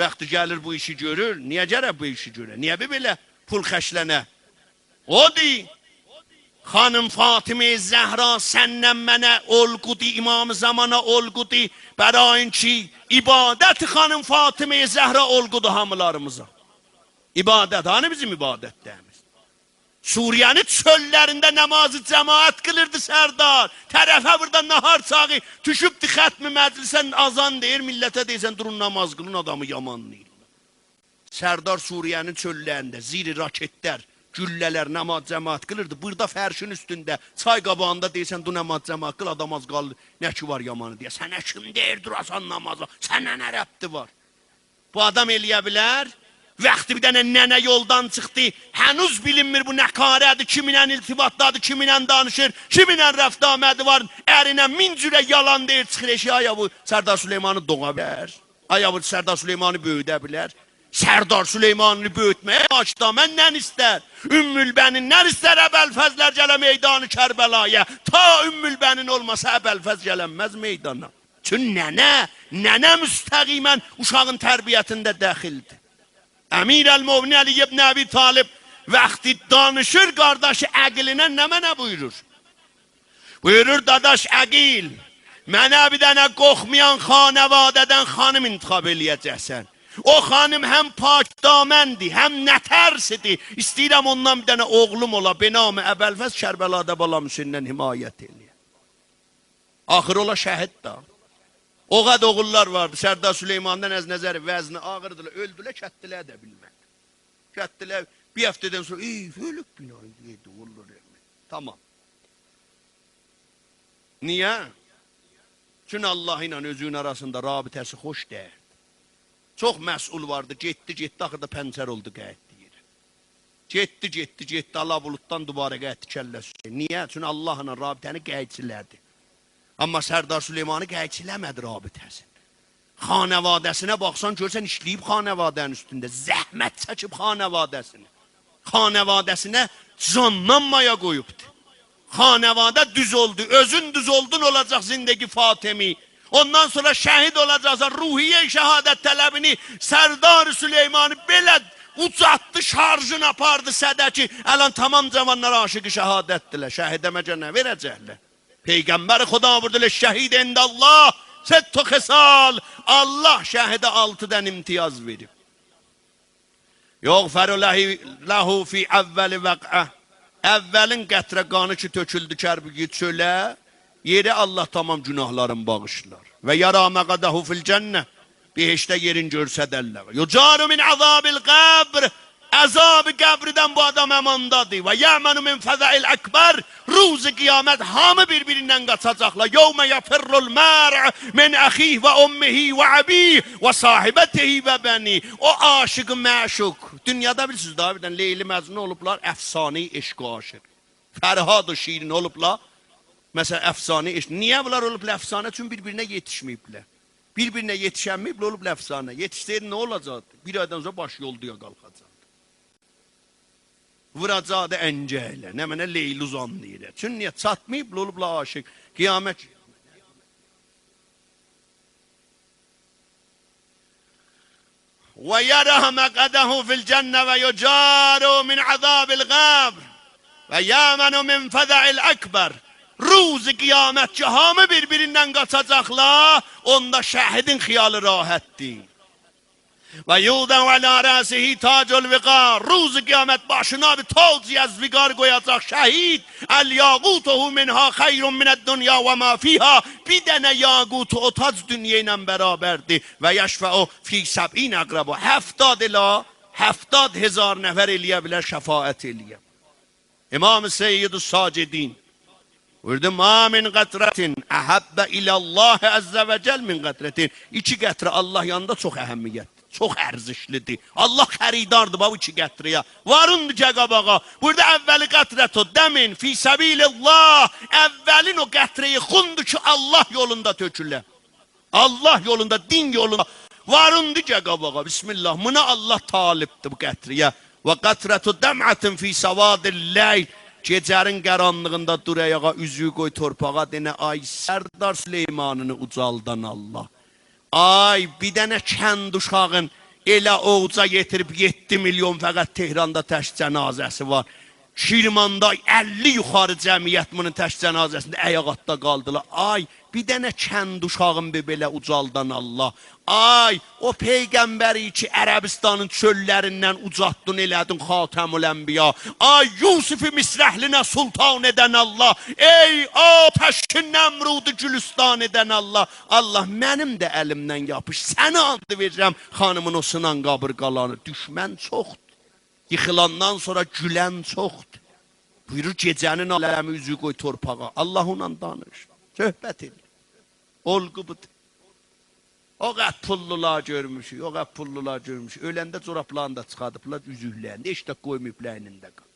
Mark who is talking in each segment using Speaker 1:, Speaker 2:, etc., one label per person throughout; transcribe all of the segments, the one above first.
Speaker 1: Vaxtı gəlir bu işi görür. Niyə gərək bu işi görə? Niyə bir belə pul xərclənə? Odur. Xanım Fatıma Zəhra səndən mənə olqudi imam zamana olqudi bərain ki ibadət xanım Fatıma Zəhra olqudu hamılarımıza. İbadət, hani bizim ibadətlərimiz? Suriye'nin çöllerinde namazı cemaat kılırdı Serdar. Terefe burada nahar sağı düşüp dikkat mi meclisen azan deyir millete deysen durun namaz kılın adamı yamanlayır. Serdar Suriye'nin çöllerinde ziri raketler, gülleler namaz cemaat kılırdı. Burada ferşin üstünde çay qabağında deysen dur namaz cemaat kıl adam az qaldı. Ne ki var yamanı diye. Sen kim deyir durasan namaza? Sənə nə rəbti var? Bu adam eləyə bilər. Vaxtı bir dənə nənə yoldan çıxdı. Hənuz bilinmir bu nə qarədir, kiminlə iltibatdadır, kiminlə danışır, kiminlə rəftamədi var. Ərinə min cürə yalan deyir, çıxır eşi aya bu Sərdar Süleymanı doğa bilər. Aya Sərdar Süleymanı böyüdə bilər. Sərdar Süleymanını böyütməyə açda məndən istər. Ümmülbənindən istər Əbəlfəzlər gələ meydanı Kərbəlaya. Ta Ümmülbənin olmasa Əbəlfəz gələnməz meydana. Çün nənə, nənə müstəqimən uşağın tərbiyyətində dəxildir. Əmir el-Muvni Ali ibn Əbi Talib vaxtı danışır qardaşı əqilinə nə mənə buyurur? Buyurur dadaş əqil, mənə bir dənə qoxmayan xanəvadədən xanım intiqab eləyəcəksən. O xanım həm pak daməndir, həm nətərsidir. İstəyirəm ondan bir dənə oğlum ola, benamı Əbəlfəz Kərbəlada balam Hüseyndən himayət eləyər. Axır ola şəhid da. O qad oğullar vardı. Sərdar Süleymandan əz nəzəri vəzni ağırdılar. Öldülər, kətdilər də bilmək. Kətdilər bir həftədən sonra ey, ölüb binayı deyildi. Olur elmi. Tamam. Niyə? Çünki Allah ilə özünün arasında rabitəsi xoş deyil. Çox məsul vardı. Getdi, getdi, axırda pəncər oldu qəyət deyir. Getdi, getdi, getdi. Allah bulutdan dubara qəyətdi kəlləsi. Niyə? Çünki Allahla rabitəni qəyçilədi. Amma Sərdar Süleymanı qəyçiləmədi rabitəsi. Xanəvadəsinə baxsan görsən işləyib xanəvadənin üstündə. Zəhmət çəkib xanəvadəsini. Xanəvadəsinə candan maya qoyubdu. Xanəvadə düz oldu. Özün düz oldun olacaq zindagi Fatimi. Ondan sonra şəhid olacaqsan ruhiyyə şəhadət tələbini Sərdar Süleymanı belə ucatdı, şarjını apardı sədəki. Ələn tamam cavanlar aşıqı şəhadətdirlər. Şəhidəməcə nə verəcəklər? Peygamber Xuda vurdular şəhid endə Allah setto xesal Allah şəhide altıdan imtiyaz verib. Yoğferu lehi, lehu fi evveli vəq'ə Əvvəlin qətrə qanı ki töküldü kərbiyi çölə Yeri Allah tamam günahların bağışlar. Və yara məqadahu fil cənnə Behişdə yerin görsədərlər. Yucaru min azabil qəbr Əzab-ı qəbridən bu adam əmandadır. Və yəmənu min fəzəil əkbər. Ruzi qiyamət hamı bir-birindən qaçacaqlar. Yevmə yəfirrul mər' min əxih və ummihi və əbih və sahibətihi və bəni. O aşıqı məşuq. Dünyada bilirsiniz daha birdən Leyli Məcnun olublar, əfsani eşq aşıq. Fərhad o şirin olublar. Məsələn, əfsani eşq. Niyə bunlar olublar əfsanə? Çünki bir-birinə yetişməyiblər. Bir-birinə yetişənməyiblər, olublar əfsanə. Yetişsəydi nə olacaqdı? Bir aydan sonra baş yolduya qalxacaq vuracaqdı əncəylə. Nə mənə Leyli uzanlayır. Çünki niyə çatmayıb, olubla aşıq. Qiyamət ويرى مقعده في الجنة ويجار من عذاب الغابر ويامن من فزع الأكبر Ruz qiyamətçi hamı bir-birindən qaçacaqlar, onda şəhidin xiyalı rahatdır. Rəsihi tacul viqar. Ruz qiyamət başına bir tac yaz viqar qoyacaq şəhid. Əl yaqutuhu minha xeyrun minəd dünya və ma fiha. Bir dənə yaqut o tac dünya ilə bərabərdir. Və yəşfəu fi səb'in əqrabu. Həftad ila həftad hezar nəfər eləyə bilər şəfaət eləyə. İmam Seyyid-i Sacidin. Burada ma min qatratin ahabba ila Allah azza və cəl min qatratin. İki qətrə Allah yanında çox əhəmiyyətdir. Çox ərzişlidir. Allah xəridardır bu iki qətriyə. Varındır cəqabağa. Burada əvvəli qətrət o dəmin fi səbilillah. Əvvəlin o qətriyi xundur ki Allah yolunda tökülə. Allah yolunda, din yolunda. Varındır cəqabağa. Bismillah. Buna Allah talibdir bu qətriyə. Və qatrətu dəm'atin fi savadil leyl. Gecərin qaranlığında dur ayağa, üzüyü qoy torpağa, denə ay Sərdar Süleymanını ucaldan Allah. Ay bir dənə kənd uşağın Elə oğuca yetirib 7 milyon fəqət Tehranda təş cənazəsi var. Şirmanda 50 yuxarı cəmiyyət bunun təş cənazəsində əyaqatda qaldılar. Ay, bir dənə kənd uşağın bir belə ucaldan Allah. Ay, o peyğəmbəri ki Ərəbistanın çöllərindən ucatdın elədin Xatəmül Ənbiya. Ay, Yusifi Misrəhlinə sultan edən Allah. Ey atəşin Nəmrudu Gülüstan edən Allah. Allah mənim də əlimdən yapış. Səni adı verirəm xanımın o sınan qabırqalarını. Düşmən çoxdur. Yıxılandan sonra gülən çoxdur. Buyurur gecənin aləmi üzü qoy torpağa. Allah onunla danış. Söhbət edir. Olgu budur. O qət pullular görmüşük, o qət pullular görmüşük. Öləndə corablarını da çıxardıblar üzüklərini. Heç də qoymayıblar əlində qal.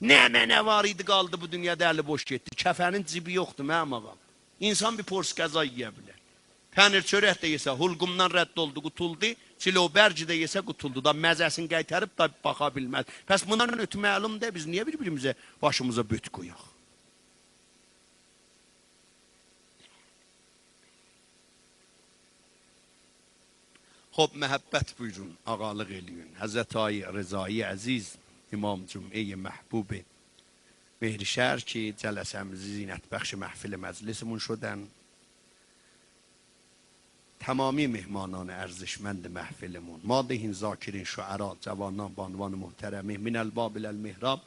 Speaker 1: Nə mənə var idi qaldı bu dünyada əli boş getdi. Kəfənin cibi yoxdur mənim ağam. İnsan bir pors qəza yeyə bilər. Pənir çörək də yesə, hulqumdan rədd oldu, qutuldu. Kilobərci də yesə qutuldu da, məzəsini qaytarıb da baxa bilməz. Pəs bundan ötü məlumdur, biz niyə bir-birimizə başımıza büt qoyaq? Xob məhəbbət buyurun, ağalıq eləyin. Həzrət Ayi Rızayı Əziz, İmam Cüm'eyi Məhbubi, Behrişər ki, cələsəmizi zinət bəxşi məhfili məclisimün şudən, تمامی مهمانان ارزشمند محفلمون مادهین زاکرین şuara cavandan banvan muhteremi min الباب المهراب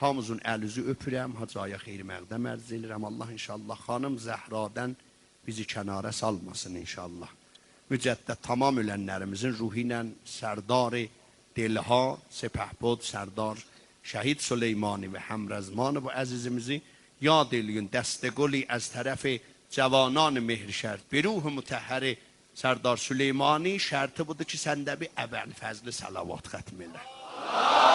Speaker 1: hamımızın əlizi öpürəm, hacaya xeyri məqdəm ərz edirəm. Allah inşallah xanım Zəhradən bizi kənara salmasın inşallah. Mücəddət tamam ölənlərimizin ruhi ilə sərdar دلها سپهبد سردار شهید سلیمانی و همرزمان و عزیزimizi یاد الیون دست گلی از Cavanani Mehrişər, bir ruh mütəhəri Sərdar Süleymani şərti budur ki, səndə bir əvəl fəzli salavat xətm elə. Allah!